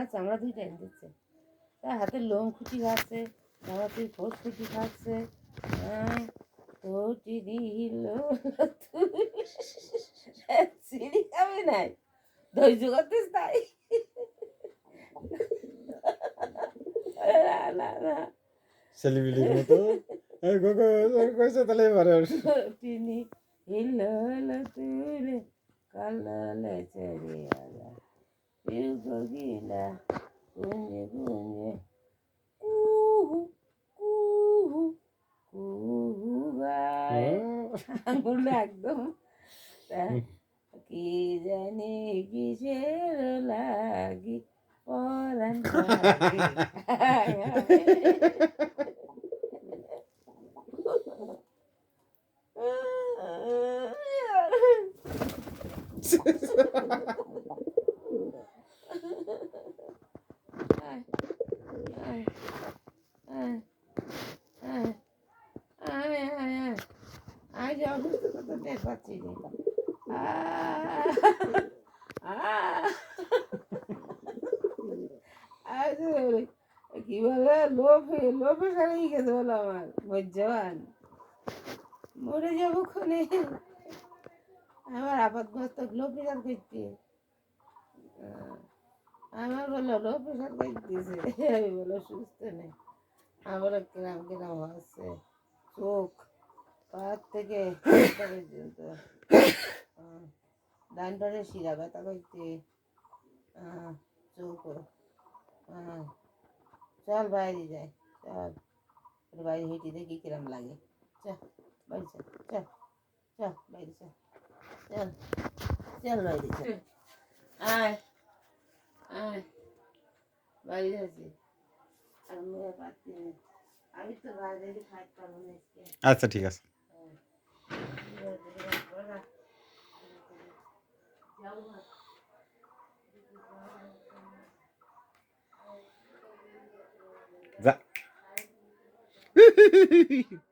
আচ্ছা আমরা দুই টাইম দিচ্ছে। তার হাতে লোম খুঁটি খাচ্ছে আমার তুই খোঁজ খুঁটি খাচ্ছে খুঁটি দিল সিঁড়ি খাবে নাই। ধৈর্য তাই? না না মতো কইছে তাহলে এবারে হিলো হিলো তুলে। আলা ইউগো গিলা গুঞ্জে গুঞ্জে কুহু কুহু কুহু গায় আঙুল একদম কি জানি কিসের লাগি পরান কি বলে লোভে লোভে সারিয়ে গেছে বলো আমার মজ্জবান মরে যাব ক্ষণে আমার আপাতগ্রস্ত লো প্রেশার করতে আমার বলল লো প্রেশার করতেছে আমি বলো সুস্থ নেই। আমার কিরাম কিরাম হচ্ছে চোখ পাহাড় থেকে পর্যন্ত। ডান পারে শিরা ব্যথা করতে চোখ চল বাইরে যাই, চল। বাইরে হেঁটে দেখি কিরম লাগে। চল বাইরে চল চল চল, বাইরে চল। চল চল বাইরে চল। আয় আয়। বাইরে আছি। আর মেয়ে আমি তো বাইরে খাইতে পারব না আচ্ছা ঠিক আছে। যা।